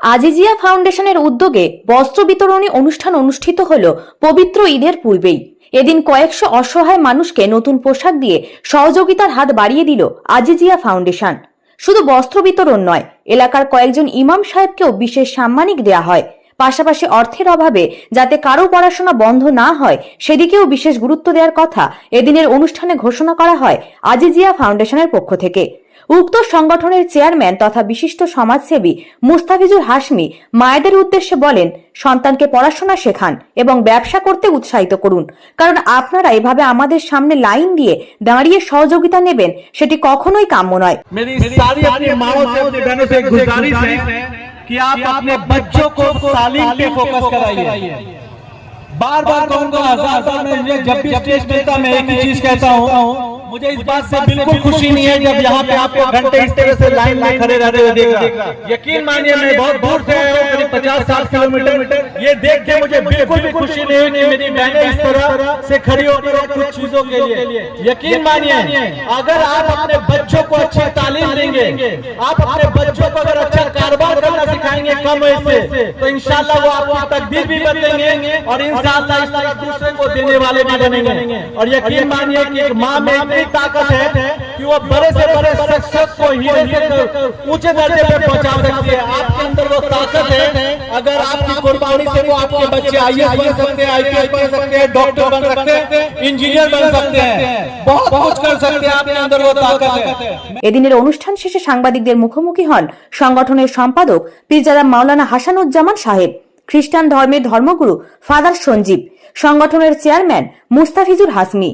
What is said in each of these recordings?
আজিজিয়া ফাউন্ডেশনের উদ্যোগে বস্ত্র বিতরণী অনুষ্ঠান অনুষ্ঠিত হল পবিত্র ঈদের পূর্বেই। এদিন কয়েকশো অসহায় মানুষকে নতুন পোশাক দিয়ে সহযোগিতার হাত বাড়িয়ে দিল আজিজিয়া ফাউন্ডেশন। শুধু বস্ত্র বিতরণ নয়, এলাকার কয়েকজন ইমাম সাহেবকেও বিশেষ সাম্মানিক দেয়া হয়। পাশাপাশি অর্থের অভাবে যাতে কারও পড়াশোনা বন্ধ না হয়, সেদিকেও বিশেষ গুরুত্ব দেওয়ার কথা এদিনের অনুষ্ঠানে ঘোষণা করা হয় আজিজিয়া ফাউন্ডেশনের পক্ষ থেকে। উক্ত সংগঠনের চেয়ারম্যান তথা বিশিষ্ট সমাজসেবী মুস্তাফিজুর হাসমি মায়েদের উদ্দেশ্যে বলেন সন্তানকে পড়াশোনা শেখান এবং ব্যবসা করতে উৎসাহিত করুন কারণ আপনারা এভাবে আমাদের সামনে লাইন দিয়ে দাঁড়িয়ে সহযোগিতা নেবেন সেটি কখনোই কাম্য নয় मेरी सारी अपनी माओ से अपनी बहनों से एक गुजारिश है कि आप अपने बच्चों को तालीम पे फोकस कराइए बार बार कहूंगा हजार बार मैं ये जब भी स्टेज मिलता मैं एक ही चीज कहता हूँ मुझे इस बात से बिल्कुल खुशी नहीं है जब यहाँ पे आपको घंटे इस तरह से लाइन में खड़े रहते हुए रहा यकीन मानिए मैं बहुत दूर से आया हूँ करीब पचास साठ किलोमीटर। ये देख के मुझे बिल्कुल भी खुशी नहीं हुई मेरी बहनें इस तरह से खड़ी होकर चीज़ों के लिए। यकीन मानिए अगर आप अपने बच्चों को अच्छी तालीम देंगे आप अपने बच्चों को अगर अच्छा कारोबार करना सिखाएँगे कम वयस से तो इंशाल्लाह वो आपकी तकदीर भी बदलेंगे और इंशाल्लाह इस तरह दूसरे को देने वाले भी बनेंगे। और यकीन मानिए कि एक माँ में इतनी ताकत है कि वो बड़े से बड़े सक्सेस को हीरे से ऊँचे दर्जे पे पहुँचा सकती है। आपके बच्चे आई बन सकते हैं आईपीएस बन सकते हैं डॉक्टर बन सकते हैं इंजीनियर बन सकते हैं बहुत कुछ कर सकते हैं आपके अंदर वो ताकत है এদিনের অনুষ্ঠান শেষে সাংবাদিকদের মুখোমুখি হন সংগঠনের সম্পাদক পীরজাদা মাওলানা হাসানুজ্জামান সাহেব খ্রিস্টান ধর্মের ধর্মগুরু ফাদার সঞ্জীব সংগঠনের চেয়ারম্যান মুস্তাফিজুর হাসমি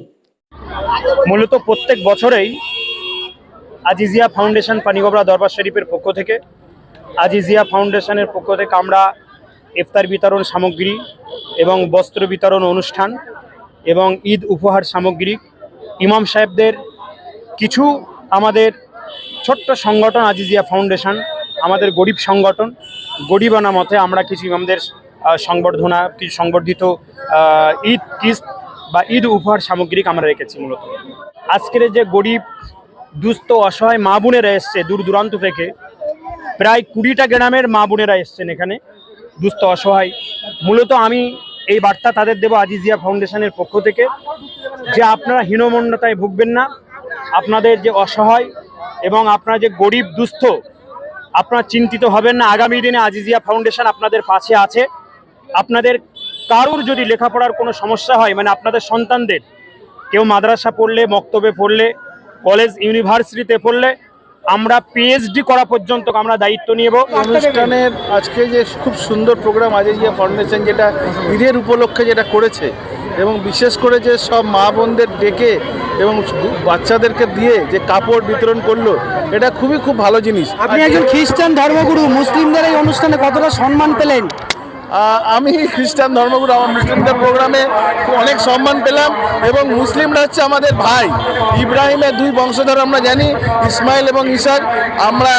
মূলত প্রত্যেক বছরেই আজিজিয়া ফাউন্ডেশন পানিগোবরা দরবার শরীফের পক্ষ থেকে আজিজিয়া ফাউন্ডেশনের পক্ষ থেকে আমরা ইফতার বিতরণ সামগ্রী এবং বস্ত্র বিতরণ অনুষ্ঠান এবং ঈদ উপহার সামগ্রী। ইমাম সাহেবদের কিছু আমাদের ছোট্ট সংগঠন আজিজিয়া ফাউন্ডেশন, আমাদের গরিব সংগঠন। গরিবানা মতে আমরা কিছু ইমামদের সংবর্ধনা, কিছু সংবর্ধিত ঈদ কিস্ত বা ঈদ উপহার সামগ্রিক আমরা রেখেছি মূলত। আজকের যে গরিব, দুস্থ, অসহায় মা বোনেরা এসছে দূর দূরান্ত থেকে, প্রায় কুড়িটা গ্রামের মা বোনেরা এসছেন এখানে। দুস্থ অসহায়। মূলত আমি এই বার্তা তাদের দেবো আজিজিয়া ফাউন্ডেশনের পক্ষ থেকে যে আপনারা হীনমন্যতায় ভুগবেন না, আপনাদের যে অসহায় এবং আপনারা যে গরিব, দুস্থ, আপনারা চিন্তিত হবেন না। আগামী দিনে আজিজিয়া ফাউন্ডেশন আপনাদের পাশে আছে। আপনাদের কারুর যদি লেখাপড়ার কোনো সমস্যা হয় মানে আপনাদের সন্তানদের, কেউ মাদ্রাসা পড়লে, মক্তবে পড়লে, কলেজ, ইউনিভার্সিটিতে পড়লে আমরা পিএইচডি করা পর্যন্ত আমরা দায়িত্ব নিয়ে অনুষ্ঠানের আজকে যে খুব সুন্দর প্রোগ্রাম আজিজিয়া ফাউন্ডেশন যেটা ঈদের উপলক্ষে যেটা করেছে এবং বিশেষ করে যে সব মা বোনদের ডেকে এবং বাচ্চাদেরকে দিয়ে যে কাপড় বিতরণ করল এটা খুবই খুব ভালো জিনিস। আপনি একজন খ্রিস্টান ধর্মগুরু মুসলিমদের এই অনুষ্ঠানে কতটা সম্মান পেলেন? আমি খ্রিস্টান ধর্মগুরু আমার মুসলিমদের প্রোগ্রামে অনেক সম্মান পেলাম এবং মুসলিমরা হচ্ছে আমাদের ভাই ইব্রাহিমের দুই বংশধর আমরা জানি ইসমাইল এবং ইসাক আমরা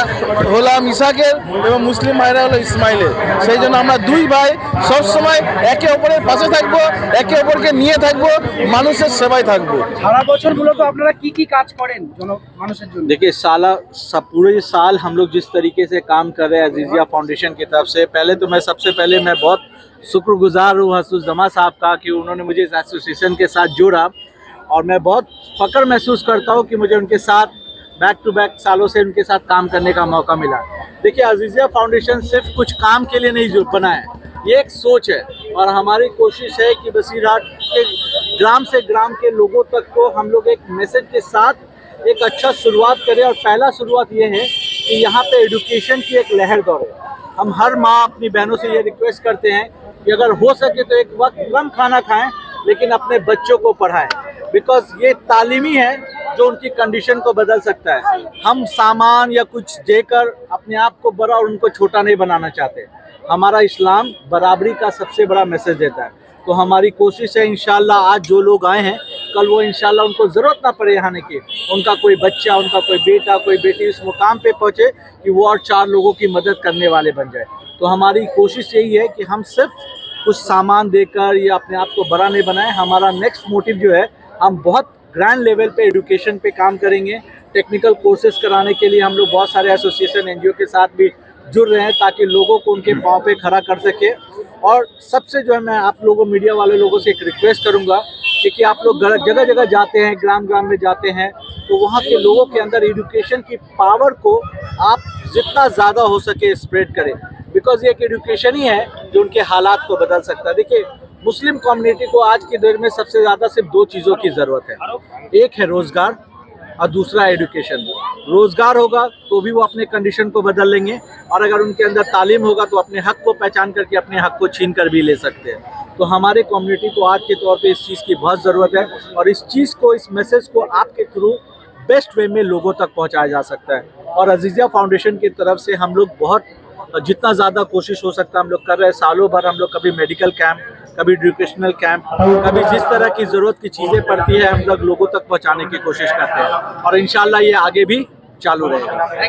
হলাম ইসাকের এবং মুসলিম ভাইরা হলো ইসমাইলের সেই জন্য আমরা দুই ভাই সবসময় একে অপরের পাশে থাকবো একে অপরকে নিয়ে থাকবো মানুষের সেবায় থাকবো সারা বছর মূলত আপনারা কি কি কাজ করেন জন মানুষের জন্য देखिए साला सब पूरे साल हम लोग जिस तरीके से काम कर रहे हैं अजीजिया फाउंडेशन की तरफ से पहले तो मैं सबसे पहले मैं बहुत शुक्रगुजार हूँ हसूस जमा साहब का कि उन्होंने मुझे इस एसोसिएशन के साथ जोड़ा। और मैं बहुत फख्र महसूस करता हूँ कि मुझे उनके साथ बैक टू बैक सालों से उनके साथ काम करने का मौका मिला। देखिए अजीजिया फाउंडेशन सिर्फ़ कुछ काम के लिए नहीं बना है, ये एक सोच है। और हमारी कोशिश है कि बसीरहाट के ग्राम से ग्राम के लोगों तक को हम लोग एक मैसेज के साथ एक अच्छा शुरुआत करें। और पहला शुरुआत ये है कि यहाँ पे एजुकेशन की एक लहर दौड़े। हम हर माँ अपनी बहनों से ये रिक्वेस्ट करते हैं कि अगर हो सके तो एक वक्त कम खाना खाएँ, लेकिन अपने बच्चों को पढ़ाएँ। बिकॉज़ ये तालीमी है जो उनकी कंडीशन को बदल सकता है। हम सामान या कुछ देकर अपने आप को बड़ा और उनको छोटा नहीं बनाना चाहते। हमारा इस्लाम बराबरी का सबसे बड़ा मैसेज देता है। तो हमारी कोशिश है, इंशाल्लाह आज जो लोग आए हैं कल वो इंशाल्लाह उनको ज़रूरत ना पड़े यहाँ की। उनका कोई बच्चा, उनका कोई बेटा, कोई बेटी उस मुकाम पे पहुँचे कि वो और चार लोगों की मदद करने वाले बन जाए। तो हमारी कोशिश यही है कि हम सिर्फ़ कुछ सामान देकर या अपने आप को बड़ा नहीं बनाए। हमारा नेक्स्ट मोटिव जो है, हम बहुत ग्रैंड लेवल पे एजुकेशन पे काम करेंगे। टेक्निकल कोर्सेज कराने के लिए हम लोग बहुत सारे एसोसिएशन एनजीओ के साथ भी जुड़ रहे हैं ताकि लोगों को उनके पाँव पे खड़ा कर सके। और सबसे जो है, मैं आप लोगों मीडिया वाले लोगों से एक रिक्वेस्ट करूँगा कि, आप लोग जगह जगह जाते हैं ग्राम ग्राम में जाते हैं तो वहाँ के लोगों के अंदर एजुकेशन की पावर को आप जितना ज़्यादा हो सके स्प्रेड करें। बिकॉज़ ये एक एजुकेशन ही है जो उनके हालात को बदल सकता है। देखिए मुस्लिम कम्युनिटी को आज की दौर में सबसे ज़्यादा सिर्फ़ दो चीज़ों की ज़रूरत है। एक है रोज़गार और दूसरा एडुकेशन। रोज़गार होगा तो भी वो अपने कंडीशन को बदल लेंगे और अगर उनके अंदर तालीम होगा तो अपने हक को पहचान करके अपने हक को छीन कर भी ले सकते हैं। तो हमारे कम्युनिटी को आज के तौर पे इस चीज़ की बहुत ज़रूरत है और इस चीज़ को, इस मैसेज को आपके थ्रू बेस्ट वे में लोगों तक पहुँचाया जा सकता है। और अजीज़िया फाउंडेशन की तरफ़ से हम लोग बहुत जितना ज़्यादा कोशिश हो सकता हम लोग कर रहे हैं। सालों भर हम लोग कभी मेडिकल कैंप, कभी एजुकेशनल कैंप कभी जिस तरह की ज़रूरत की चीज़ें पड़ती है, हम लोग लोगों तक पहुँचाने की कोशिश करते हैं। और इन ये आगे भी चालू रहेगा।